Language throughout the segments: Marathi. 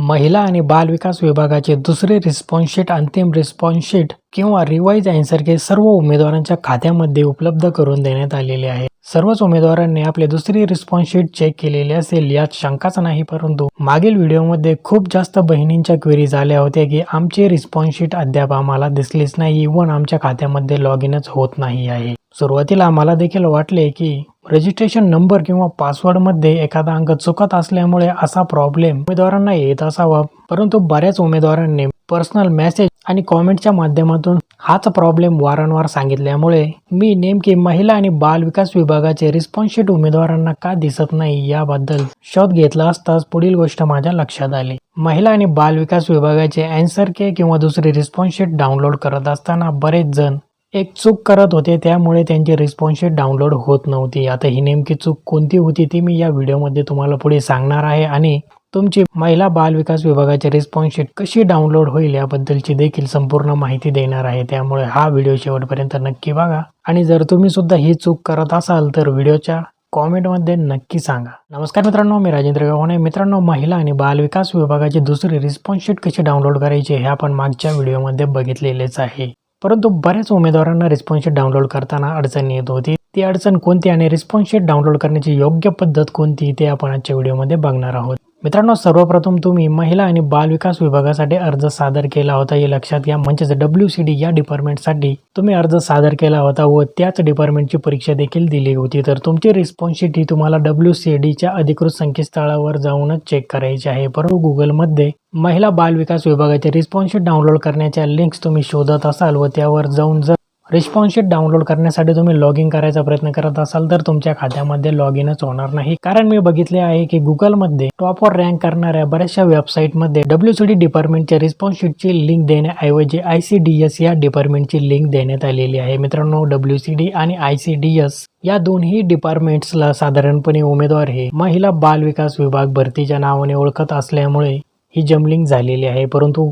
महिला आणि बाल विकास विभागाचे दुसरे रिस्पॉन्स शीट अंतिम रिस्पॉन्स शीट किंवा रिवाईज आन्सर सर्व उमेदवारांच्या खात्यामध्ये उपलब्ध करून देण्यात आलेले आहे. सर्वच उमेदवारांनी आपले दुसरी रिस्पॉन्स शीट चेक केलेली असेल यात शंकाच नाही परंतु मागील व्हिडिओमध्ये खूप जास्त बहिणींच्या क्वेरीज आल्या होत्या की आमची रिस्पॉन्स शीट अद्याप आम्हाला दिसलीच नाही इव्हन आमच्या खात्यामध्ये लॉग इनच होत नाही आहे. सुरुवातीला आम्हाला देखील वाटले की रजिस्ट्रेशन नंबर किंवा पासवर्डमध्ये एखादा अंक चुकत असल्यामुळे असा प्रॉब्लेम उमेदवारांना येत असावा. परंतु बऱ्याच उमेदवारांनी पर्सनल मेसेज आणि कॉमेंटच्या माध्यमातून हाच प्रॉब्लेम वारंवार सांगितल्यामुळे मी नेमकी महिला आणि बाल विकास विभागाचे रिस्पॉन्सशीट उमेदवारांना का दिसत नाही याबद्दल शोध घेतला असताच पुढील गोष्ट माझ्या लक्षात आली. महिला आणि बाल विकास विभागाचे अँसर के किंवा दुसरी रिस्पॉन्सशीट डाउनलोड करत असताना बरेच जण एक चूक करत होते त्यामुळे त्यांची रिस्पॉन्सशीट डाउनलोड होत नव्हती. आता ही नेमकी चूक कोणती होती ती मी या व्हिडिओमध्ये तुम्हाला पुढे सांगणार आहे. आणि तुमची महिला बाल विकास विभागाची रिस्पॉन्सशीट कशी डाउनलोड होईल याबद्दलची देखील संपूर्ण माहिती देणार आहे. त्यामुळे हा व्हिडिओ शेवटपर्यंत नक्की बघा. आणि जर तुम्ही सुद्धा ही चूक करत असाल तर व्हिडिओच्या कॉमेंटमध्ये नक्की सांगा. नमस्कार मित्रांनो मी राजेंद्र गव्हाणे. मित्रांनो महिला आणि बाल विकास विभागाची दुसरी रिस्पॉन्स शीट कशी डाउनलोड करायची हे आपण मागच्या व्हिडिओमध्ये बघितलेलेच आहे. परंतु बऱ्याच उमेदवारांना रिस्पॉन्स शीट डाउनलोड करताना अडचण येत होती. ती अडचण कोणती आणि रिस्पॉन्स शीट डाउनलोड करण्याची योग्य पद्धत कोणती ते आपण आजच्या व्हिडिओमध्ये बघणार आहोत. मित्रांनो सर्वप्रथम तुम्ही महिला आणि बाल विकास विभागासाठी अर्ज सादर केला होता. हे लक्षात घ्या. म्हणजेच डब्ल्यू सी डी या डिपार्टमेंटसाठी तुम्ही अर्ज सादर केला होता व त्याच डिपार्टमेंटची परीक्षा देखील दिली होती. तर तुमची रिस्पॉन्सिटी ही तुम्हाला डब्ल्यू सी डीच्या अधिकृत संकेतस्थळावर जाऊनच चेक करायची आहे. परंतु गुगलमध्ये महिला बाल विकास विभागाचे रिस्पॉन्स डाउनलोड करण्याच्या लिंक्स तुम्ही शोधत असाल व त्यावर जाऊन जर रिस्पॉन्सशीट डाउनलोड करण्यासाठी तुम्ही लॉग इन करायचा प्रयत्न करत असाल तर तुमच्या खात्यामध्ये लॉग इनच होणार नाही. कारण मी बघितले आहे की गुगलमध्ये टॉपवर रँक करणाऱ्या बऱ्याचशा वेबसाईटमध्ये डब्ल्यू सी डी डिपार्टमेंटच्या रिस्पॉन्सशीटची लिंक देण्याऐवजी आय सी डी एस या डिपार्टमेंटची लिंक देण्यात आलेली आहे. मित्रांनो डब्ल्यू सी डी आणि आय सी डी एस या दोन्ही डिपार्टमेंट्सला साधारणपणे उमेदवार हे महिला बाल विकास विभाग भरतीच्या नावाने ओळखत असल्यामुळे ही जमलिंग झालेली आहे. परंतु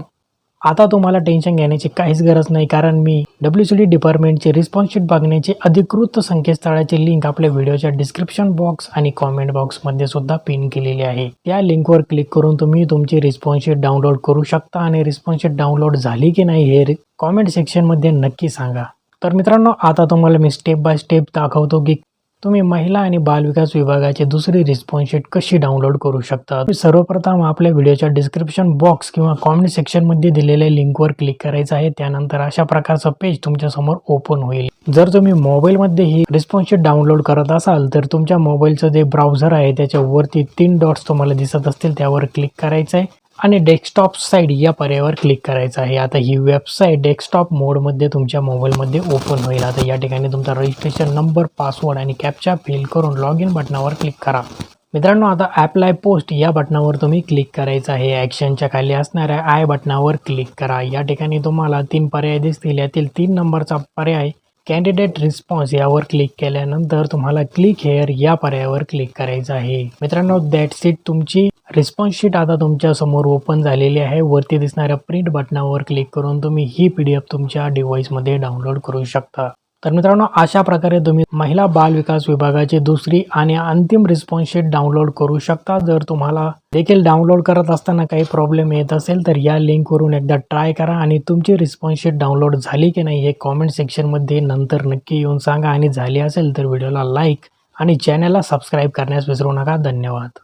आता तुम्हाला टेन्शन घेण्याची काहीच गरज नाही कारण मी डब्ल्यू सी डी डिपार्टमेंटचे रिस्पॉन्सशीट बघण्याची अधिकृत संकेतस्थळाची लिंक आपल्या व्हिडिओच्या डिस्क्रिप्शन बॉक्स आणि कॉमेंट बॉक्समध्ये सुद्धा पिन केलेली आहे. त्या लिंकवर क्लिक करून तुम्ही तुमची रिस्पॉन्सशीट डाउनलोड करू शकता आणि रिस्पॉन्सशीट डाउनलोड झाली की नाही हे कॉमेंट सेक्शनमध्ये नक्की सांगा. तर मित्रांनो आता तुम्हाला मी स्टेप बाय स्टेप दाखवतो की तुम्ही महिला आणि बाल विकास विभागाची दुसरी रिस्पॉन्स शीट कशी डाउनलोड करू शकता? सर्वप्रथम आपल्या व्हिडिओच्या डिस्क्रिप्शन बॉक्स किंवा कॉमेंट सेक्शनमध्ये दिलेल्या लिंकवर क्लिक करायचं आहे. त्यानंतर अशा प्रकारचं पेज तुमच्यासमोर ओपन होईल. जर तुम्ही मोबाईलमध्ये ही रिस्पॉन्स शीट डाउनलोड करत असाल तर तुमच्या मोबाईलचं जे ब्राउझर आहे त्याच्यावरती तीन डॉट्स तुम्हाला दिसत असतील. त्यावर क्लिक करायचं आहे आणि डेस्कटॉप साईड या पर्यायावर क्लिक करायचं आहे. आता ही वेबसाईट डेस्कटॉप मोडमध्ये तुमच्या मोबाईलमध्ये ओपन होईल. आता या ठिकाणी तुमचा रजिस्ट्रेशन नंबर पासवर्ड आणि कॅपचा फिल करून लॉग इन बटनावर क्लिक करा. मित्रांनो आता ॲप्लाय पोस्ट या बटनावर तुम्ही क्लिक करायचं आहे. ॲक्शनच्या खाली असणाऱ्या आय बटनावर क्लिक करा. या ठिकाणी तुम्हाला तीन पर्याय दिसतील. यातील तीन नंबरचा पर्याय कॅन्डिडेट रिस्पॉन्स यावर क्लिक केल्यानंतर तुम्हाला क्लिक हेअर या पर्यायावर क्लिक करायचं आहे. मित्रांनो दॅट सीट तुमची रिस्पॉन्स शीट आता तुमच्यासमोर ओपन झालेली आहे. वरती दिसणाऱ्या प्रिंट बटनावर क्लिक करून तुम्ही ही पी डी एफ तुमच्या डिव्हाइसमध्ये डाउनलोड करू शकता. तर मित्रांनो अशा प्रकारे तुम्ही महिला बाल विकास विभागाची दुसरी आणि अंतिम रिस्पॉन्स शीट डाउनलोड करू शकता. जर तुम्हाला देखील डाउनलोड करत असताना काही प्रॉब्लेम येत असेल तर या लिंकवरून एकदा ट्राय करा आणि तुमची रिस्पॉन्स शीट डाउनलोड झाली की नाही हे कॉमेंट सेक्शनमध्ये नंतर नक्की येऊन सांगा. आणि झाली असेल तर व्हिडिओला लाईक आणि चॅनलला सबस्क्राईब करण्यास विसरू नका. धन्यवाद.